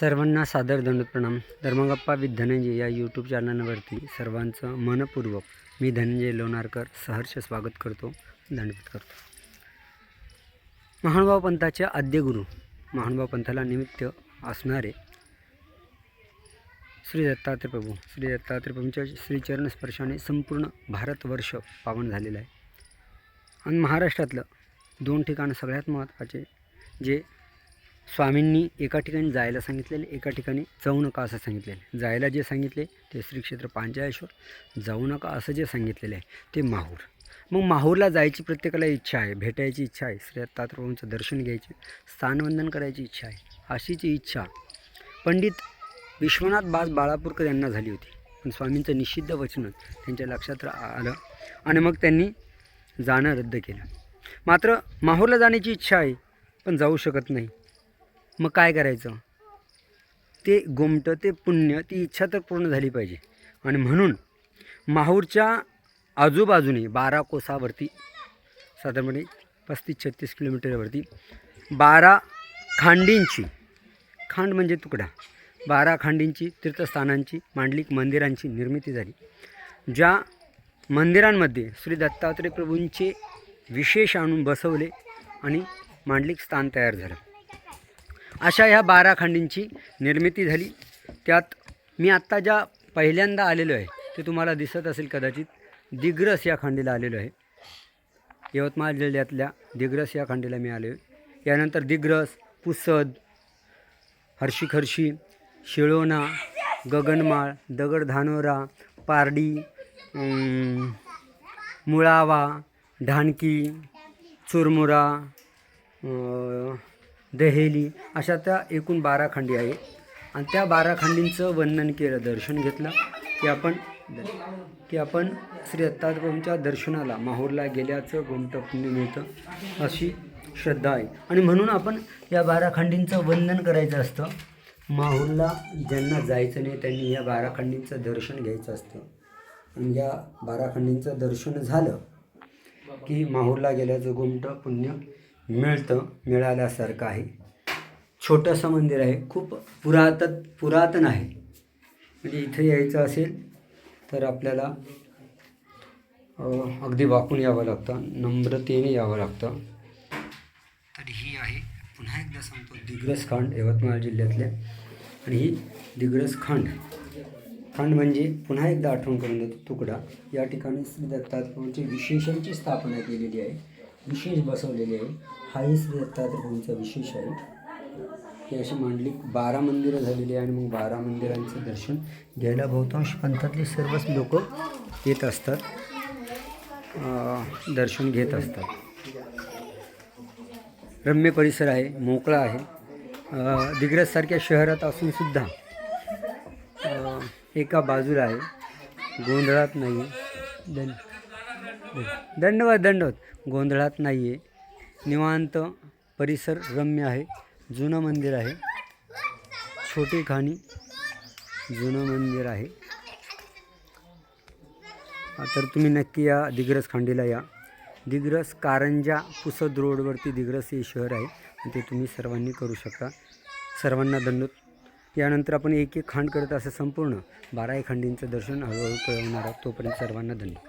सर्वांना सादर दंड प्रणाम. धर्मगप्पा विथ धनंजय या यूट्यूब चॅनलवरती सर्वांचं मनपूर्वक मी धनंजय लोणारकर सहर्ष स्वागत करतो दंडवत करतो. महानुभाव पंथाचे आद्यगुरू महानुभाव पंथाला निमित्त असणारे श्री दत्तात्रय प्रभू श्री दत्तात्रय प्रभूंच्या श्रीचरण स्पर्शाने संपूर्ण भारतवर्ष पावन झालेलं आहे. आणि महाराष्ट्रातलं दोन ठिकाणं सगळ्यात महत्त्वाचे जे स्वामींनी एका ठिकाणी जायला सांगितलेले एका ठिकाणी जाऊ नका असं सांगितलेलं जायला जे सांगितले ते श्री क्षेत्र पांचाळेश्वर जाऊ नका असं जे सांगितलेलं आहे ते माहूर. मग माहूरला जायची प्रत्येकाला इच्छा आहे भेटायची इच्छा आहे श्री दत्तात्रयांचं दर्शन घ्यायचे स्थानवंदन करायची इच्छा आहे अशीच इच्छा. पंडित विश्वनाथ बास बाळापूरकर यांना झाली होती. पण स्वामींचं निषिद्ध वचन त्यांच्या लक्षात आलं आणि मग त्यांनी जाणं रद्द केलं. मात्र माहूरला जाण्याची इच्छा आहे पण जाऊ शकत नाही. मग काय करायचं? ते गोमटं ते पुण्य ती इच्छा तर पूर्ण झाली पाहिजे. आणि म्हणून माहूरच्या आजूबाजूने बारा कोसावरती साधारणपणे पस्तीस छत्तीस किलोमीटरवरती बारा खांडींची खांड म्हणजे तुकडा बारा खांडींची तीर्थस्थानांची मांडलिक मंदिरांची निर्मिती झाली ज्या मंदिरांमध्ये श्री दत्तात्रय प्रभूंचे विशेष आणून बसवले आणि मांडलिक स्थान तयार झालं. अशा ह्या बारा खंडींची निर्मिती झाली. त्यात मी आत्ता ज्या पहिल्यांदा आलेलो आहे ते तुम्हाला दिसत असेल कदाचित दिग्रस या खंडीला आलेलो आहे. यवतमाळ जिल्ह्यातल्या दिग्रस या खंडीला मी आलो आहे यानंतर दिग्रस पुसद हर्षीखर्षी शिळोणा गगनमाळ दगडधानोरा पारडी मुळावा ढाणकी चुरमुरा दहेली अशा त्या एकूण बारा खंडी आहे. आणि त्या बारा खंडींचं वर्णन केलं दर्शन घेतलं की आपण की आपण श्री दत्तात्रयांच्या दर्शनाला माहूरला गेल्याचं गोमटं पुण्य मिळतं अशी श्रद्धा आहे. आणि म्हणून आपण या बारा खंडींचं वंदन करायचं असतं. माहूरला ज्यांना जायचं नाही त्यांनी या बारा खंडींचं दर्शन घ्यायचं असतं. आणि या बारा खंडींचं दर्शन झालं की माहूरला गेल्याचं गोमटं पुण्य मिळतं मिळाल्यासारखं आहे. छोटंसं मंदिर आहे खूप पुरातन पुरातन आहे. म्हणजे इथे यायचं असेल तर आपल्याला अगदी वाकून यावं लागतं नम्रतेने यावं लागतं. तर ही आहे पुन्हा एकदा सांगतो दिग्रस खांड यवतमाळ जिल्ह्यातल्या आणि ही दिग्रस खांड. खंड म्हणजे पुन्हा एकदा आठवण करून देतो तुकडा. या ठिकाणी श्री दत्तात्रयांची विशेषांची स्थापना केलेली आहे. विशेष बसवलेली आहे. हाही श्री विशेष आहे. ही अशी मांडली. बारा मंदिरं झालेली आहे आणि मग बारा मंदिरांचं दर्शन घ्यायला बहुतांश पंथातले सर्वच लोक येत असतात. दर्शन घेत असतात. रम्य परिसर आहे. मोकळा आहे. दिग्रजसारख्या शहरात असूनसुद्धा एका बाजूला आहे. गोंधळात नाही. आहे दंडवत दंडवत. गोंधळात नाही आहे निवांत परिसर रम्य आहे. जुनं मंदिर आहे. छोटी खाणी. जुनं मंदिर आहे. तर तुम्ही नक्की या. दिग्रस खांडीला या. दिग्रस कारंजा पुसद रोडवरती दिग्रस हे शहर आहे. ते तुम्ही सर्वांनी करू शकता. सर्वांना दंडोत यानंतर आपण एक एक खांड करत असं संपूर्ण बाराही खंडींचं दर्शन हळूहळू कळवणार आहोत. तोपर्यंत सर्वांना धन्यवाद.